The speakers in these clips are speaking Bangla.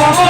Come on.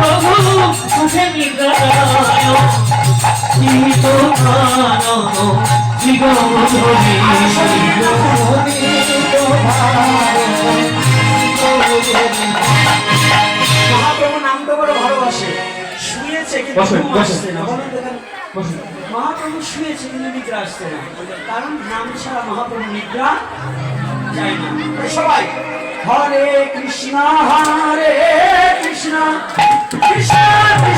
মহাপ্রভু উঠে জীবধরি মহাপ্রভু নামটা বড় ভালোবাসে। শুয়েছে কিন্তু মহাপ্রভু শুয়েছে কিন্তু নিদ্রা আসছে না। কারণ নাম ছাড়া মহাপ্রভু নিদ্রা যায় না। সবাই হরে কৃষ্ণ হরে কৃষ্ণ কৃষ্ণ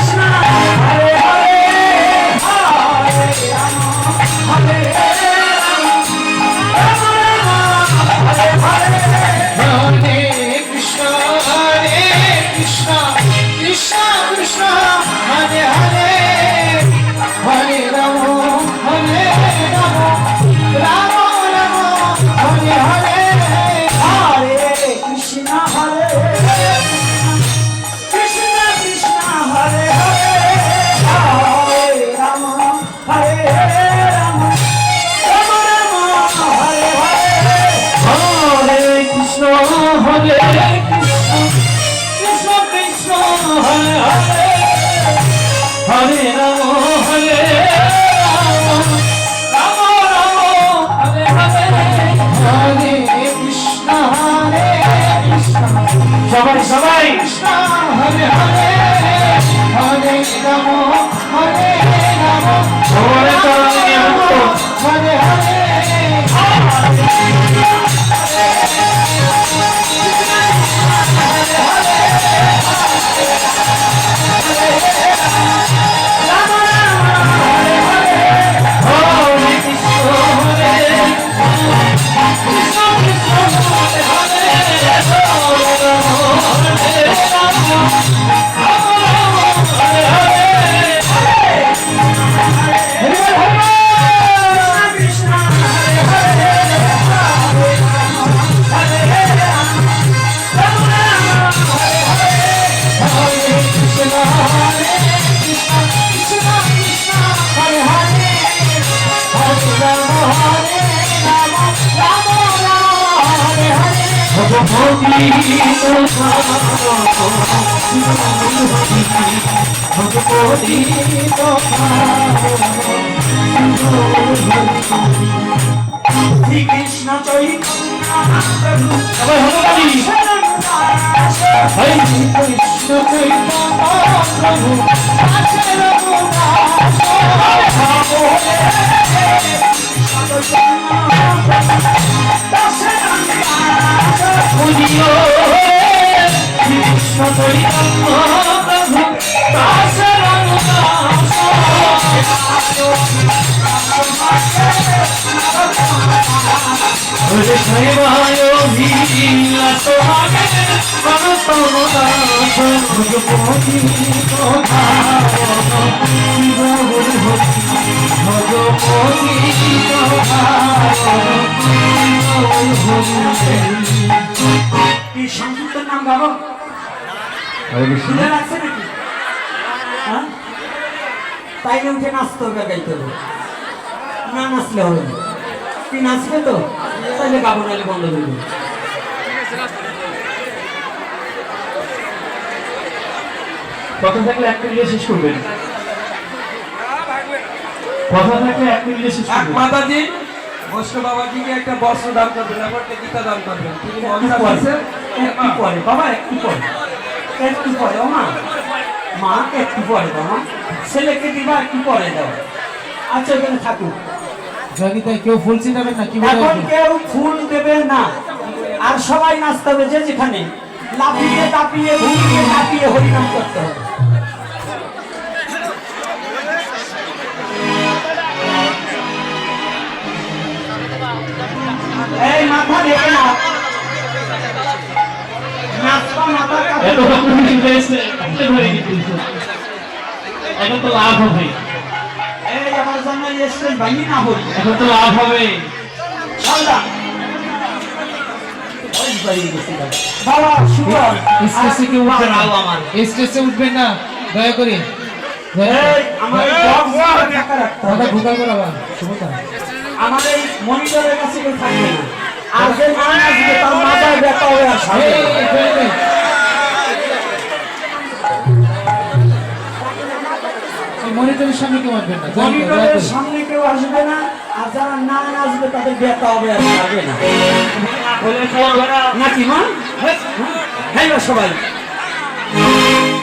সবাই হনুমানি হরে কৃষ্ণ চৈতন্য। প্রভু আছে বুঝিও কৃষ্ণ প্রভু। সংযুক্তের নাম গাবো। শুনে রাখছে নাকি? হ্যাঁ? তাইলে উঠে নাচতে হবে গাইতে হবে। না নাচলে হবে না। কি নাচবে তো? তাহলে গাবো নাহলে বন্ধ করে দেবো। কথা থাকলে এক মিনিটে শেষ করবেন। কথা থাকলে এক মিনিটে শেষ এক করবেন। মাতাজি বৈষ্ণব বাবাজিকে একটা বস্ত্র দান করবেন আবার একটা গীতা দান করবেন। তিনি পরে, আছেন। একটু পরে বাবা একটু পরে একটু পরে মা। মা একটু পরে বাবা। ছেলেকে দিবা একটু পরে দাও আচ্ছা এখানে থাকুক। জয়নিতাই কেউ ফুল ছিটাবেন না কি এখন কেউ ফুল দেবে না। আর সবাই নাচতে হবে যে যেখানে। লাফিয়ে দাপিয়ে ঘুমিয়ে দাপিয়ে হরিনাম করতে হবে। এই মাথা ঢেকে না নাচবা মাথার কাছে এখন তো লাভ হবে এই আমার জন্য এসছেন ভাঙি না হই এখন তো লাভ হবে বাবা স্টেজে। স্টেজে উঠবেন না দয়া করে দয়া আমার শুভতা আমার এই মনিটরের কাছে কেউ থাকবে আর যে না আসবে তার মাথায় ব্যথা হয়ে আসবে মনিটরের সামনে কেউ আসবেন না? মনিটরের। সামনে কেউ আসবে না আর যারা না আসবে তাদের ব্যথা হবে আর যাবে না। নাকি মা? হ্যালো সবাই।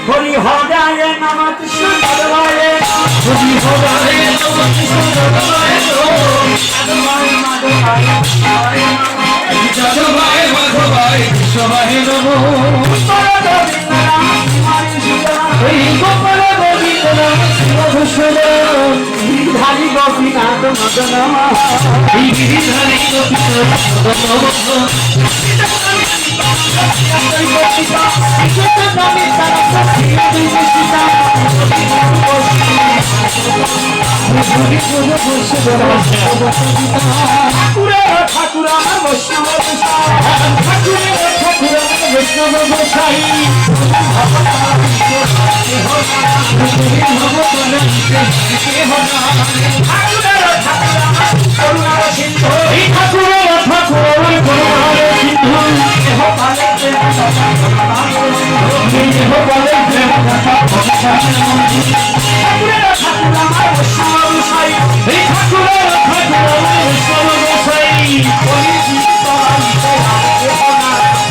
হরি হদায় হদায় মাধবায়। মাধবায় মাধবায়। সবাই নমো এই শিবভূষণ ধারী গোপীনাথ মদন এই গিরিধারী ঠাকুর ঠাকুর বৈষ্ণব গোসাই ঠাকুরের ঠাকুর করুণার সিন্ধু দেহ পালে প্রেম এই দেহ বলে প্রেম কথা ঠাকুরের ঠাকুর আমার বৈষ্ণব গোসাই ঠাকুরের ঠাকুর আমার বৈষ্ণব গোসাই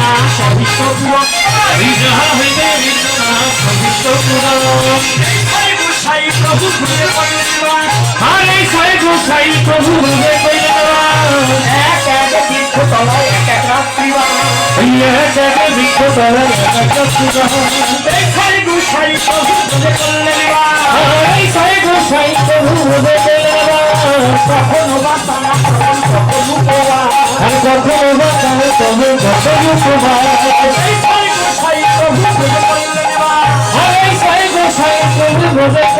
না সহিত যাহা হইতে বিদ্যনা সবিষ্ট পুরাণ হরি গোসাই প্রভু ঘুরে পড়িলেন আর সাই গোসাই প্রভু রূপে কইলেন এক এক তীর্থ তলায় এক এক এই এক এক বৃক্ষ তলে এক এক এই হরি গোসাই প্রভু ঘুরে পড়িলেন এই সাই গোসাই প্রভু রূপে কইলেন কখনো বা তারা কখনো কোয়া আর কখনো বা তাহে তবে রূপবান এই হরি গোসাই প্রভু ঘুরে পড়িলেন আর সাই গোসাই প্রভু রূপে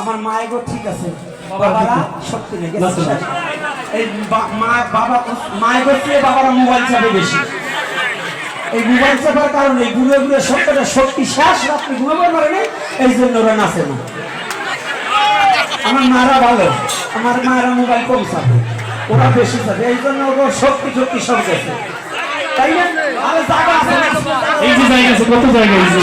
আমার মায়ের ঠিক আছে। মায়ের বাবারা মোবাইল চাপে বেশি। এই মোবাইল চাপার কারণে গুলো গুলো সত্যটা শক্তি শেষ রাত্রি ঘুমাবার কারণে এই জন্য ওরা নাচে আমার মারা ভালো আমার মায়েরা মোবাইল কম চাপে ওরা বেশি চাপে এই জন্য ওর শক্তি শক্তি সব গেছে। তাই না? আর জায়গা আছে কত জায়গা আছে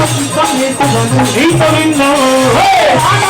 He's Hey! Hey! Hey!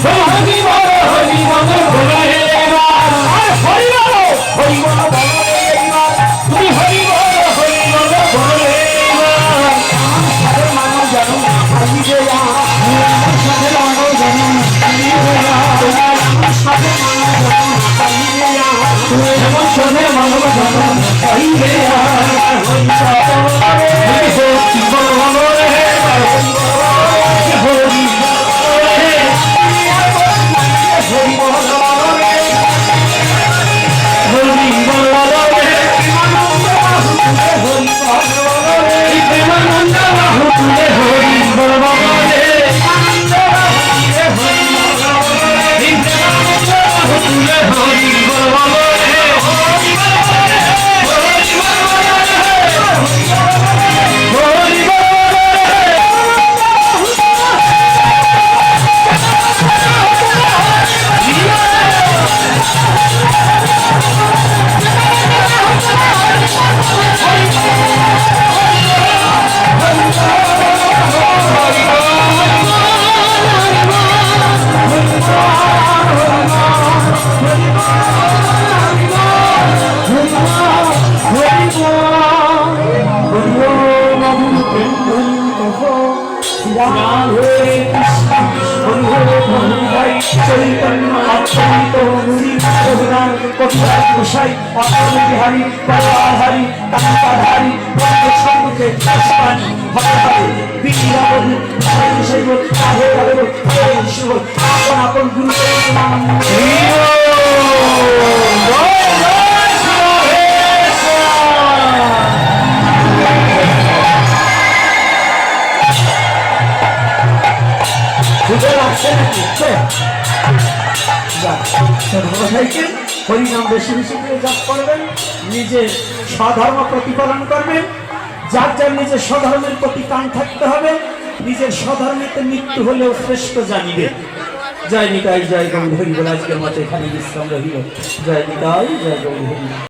所以 হরিনাম বেশি বেশি করে করবেন নিজের প্রতিপালন করবেন যার যার নিজের স্বধর্মের প্রতি কান থাকতে হবে। নিজের স্বধর্মেতে মৃত্যু হলেও শ্রেষ্ঠ জানিবে। জয় নিতাই জয় গৌরী বলে আজকের মতো এখানে বিশ্রাম রহিল জয় নিতাই জয় গৌরী